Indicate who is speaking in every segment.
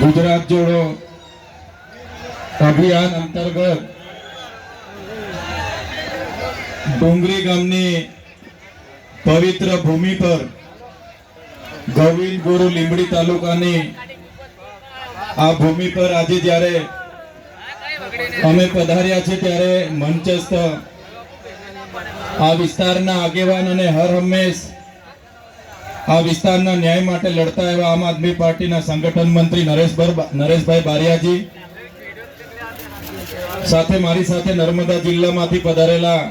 Speaker 1: ગુજરાત જોડો અભિયાન અંતર્ગત ડુંગરી ગામની પવિત્ર ભૂમિ પર ગોવિંદ ગુરુ લીંબડી તાલુકાની આ ભૂમિ પર આજે જ્યારે અમે પધાર્યા છે ત્યારે મંચસ્થ આ વિસ્તારના આગેવાન અને હર હંમેશ આ વિસ્તારના ન્યાય માટે લડતા એવા આમ આદમી પાર્ટીના સંગઠન મંત્રી નરેશભાઈ બારિયાજી સાથે મારી સાથે નર્મદા જિલ્લામાંથી પધારેલા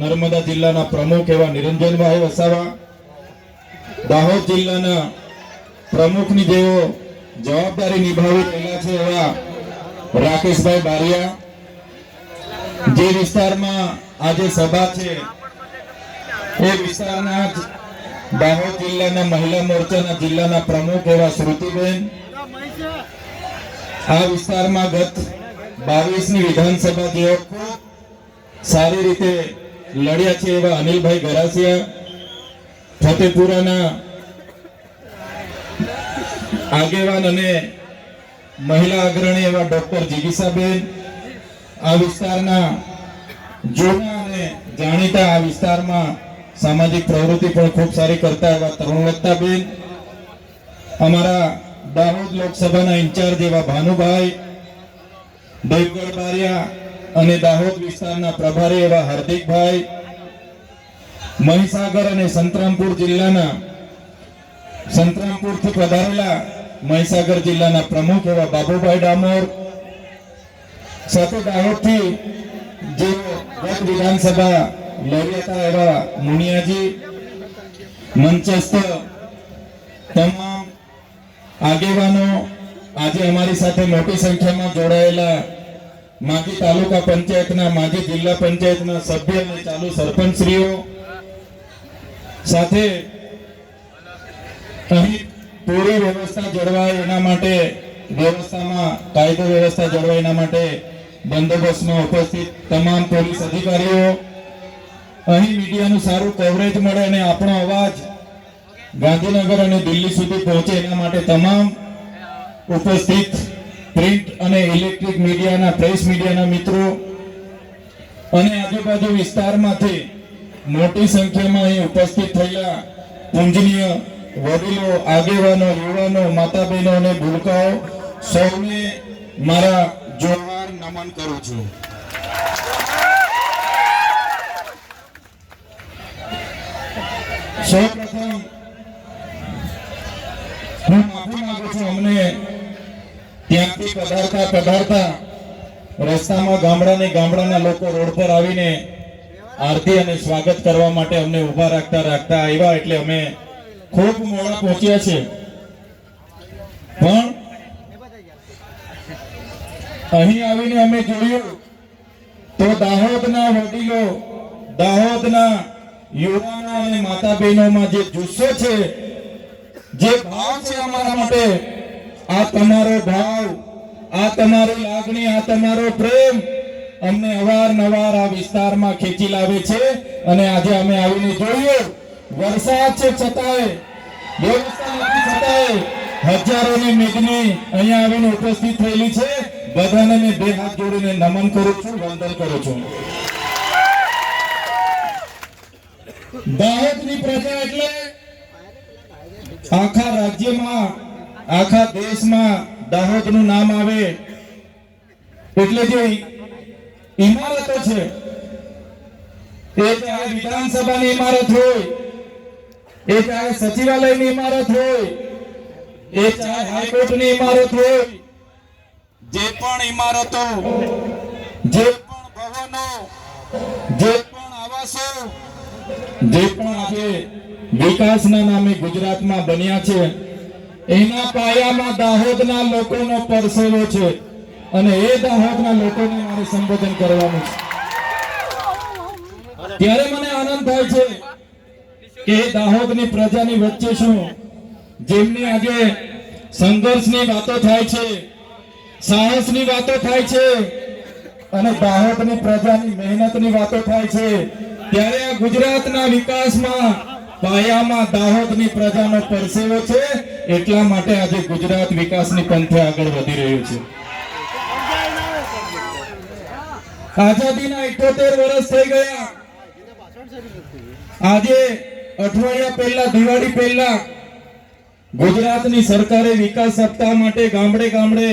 Speaker 1: નર્મદા જિલ્લાના પ્રમુખ એવા નિરંજનભાઈ વસાવા, દાહોદ જિલ્લાના પ્રમુખની જેઓ જવાબદારી નિભાવી રહેલા છે એવા રાકેશભાઈ બારિયા. જે વિસ્તારમાં આજે સભા છે, એ વિસ્તારના દાહોદ જિલ્લાના મહિલા મોરચાના જિલ્લાના પ્રમુખ એવા શ્રુતિબેન. આ વિસ્તારમાં ગત બાવીસની વિધાનસભા જેઓ સારી રીતે લડ્યા છે એવા અનિલભાઈ ગરાસિયા. ફતેપુરાના આગેવાન અને મહિલા અગ્રણી એવા ડોક્ટર જીગીસાબેન. આ વિસ્તારના જૂના અને જાણીતા આ વિસ્તારમાં સામાજિક પ્રવૃત્તિ પણ ખૂબ સારી કરતા એવા તરુણલતાબેન અમારા દાહોદ લોકસભાના ઇન્ચાર્જ એવા ભાનુભાઈ, દેવગઢ અને દાહોદ વિસ્તારના પ્રભારી એવા હાર્દિકભાઈ, મહીસાગર અને સંતરામપુર જિલ્લાના, સંતરામપુરથી પધારેલા મહીસાગર જિલ્લાના પ્રમુખ એવા બાબુભાઈ ડામોર, સાથે દાહોદથી જેઓ ગત વિધાનસભા લડ્યા એવા મુનિયાજી, મંચસ્થ, તમામ આગેવાનો આજે અમારી સાથે મોટી સંખ્યામાં જોડાયેલા માજી તાલુકા પંચાયતના, માજી જિલ્લા પંચાયતના સભ્ય અને ચાલુ સરપંચશ્રીઓ. સાથે અહીં પૂરી વ્યવસ્થા જળવાય એના માટે, વ્યવસ્થામાં કાયદો વ્યવસ્થા જળવાય એના માટે બંદોબસ્તમાં ઉપસ્થિત તમામ પોલીસ અધિકારીઓ અહીં મીડિયાનું સારું કવરેજ મળે અને આપણો અવાજ ગાંધીનગર અને દિલ્હી સુધી પહોંચે એના માટે તમામ ઉપસ્થિત પ્રિન્ટ અને ઇલેક્ટ્રિક મીડિયાના, પ્રેસ મીડિયાના મિત્રો અને આજુબાજુ વિસ્તારમાંથી મોટી સંખ્યામાં અહીં ઉપસ્થિત થયેલા પૂજનીય વડીલો, આગેવાનો, યુવાનો માતા બહેનો અને ભૂલકાઓ સૌને મારા જોહાર નમન કરું છું. આરતી અને સ્વાગત કરવા માટે અમને ઊભા રાખતા રાખતા આવ્યા એટલે અમે ખૂબ મોડા પહોંચ્યા છે. પણ અહીં આવીને અમે જોયું તો દાહોદના વડીલો, દાહોદના યુવાનો અને માતા બહેનોમાં જે જુસ્સો છે, જે ભાવ છે અમારા માટે, આ તમારો ભાવ, આ તમારી લાગણી, આ તમારો પ્રેમ અમને અવારનવાર આ વિસ્તારમાં ખેંચી લાવે છે અને આજે અમે આવીને જોયું વરસાદ છે છતાંય ઉપસ્થિત થયેલી છે. બધાને બે હાથ જોડીને નમન કરું છું, વંદન કરું છું. દાહોદની પ્રજા એટલે આખા રાજ્યમાં, આખા દેશમાં દાહોદનું નામ આવે. એટલે જે ઇમારતો છે, એ ચાહે વિધાનસભાની ઇમારત હોય, એ ચાહે સચિવાલયની ઇમારત હોય, એ ચાહે હાઈકોર્ટની ઇમારત હોય. જે પણ ઇમારતો, જે પણ ભવનો, જે પણ આવાસો જે પણ આજે વિકાસના નામે ગુજરાતમાં બન્યા છે, એના પાયામાં દાહોદના લોકોનો પરસેવો છે અને એ દાહોદના લોકોને મારે સંબોધન કરવાનું છે. ત્યારે મને આનંદ થાય છે કે દાહોદની પ્રજાની વચ્ચે શું જેમની આજે સંઘર્ષની વાતો થાય છે, સાહસની વાતો થાય છે અને દાહોદની પ્રજાની મહેનતની વાતો થાય છે ત્યારે આ ગુજરાતના વિકાસમાં પાયામાં દાહોદની પ્રજાનો પરસેવો છે, એટલા માટે આજે ગુજરાત વિકાસની પંથે આગળ વધી રહ્યું છે. આઝાદીના 78 વર્ષ થઈ ગયા. આજે અઠવાડિયા પહેલા, દિવાળી પહેલા ગુજરાતની સરકારે વિકાસ સપ્તાહ માટે ગામડે ગામડે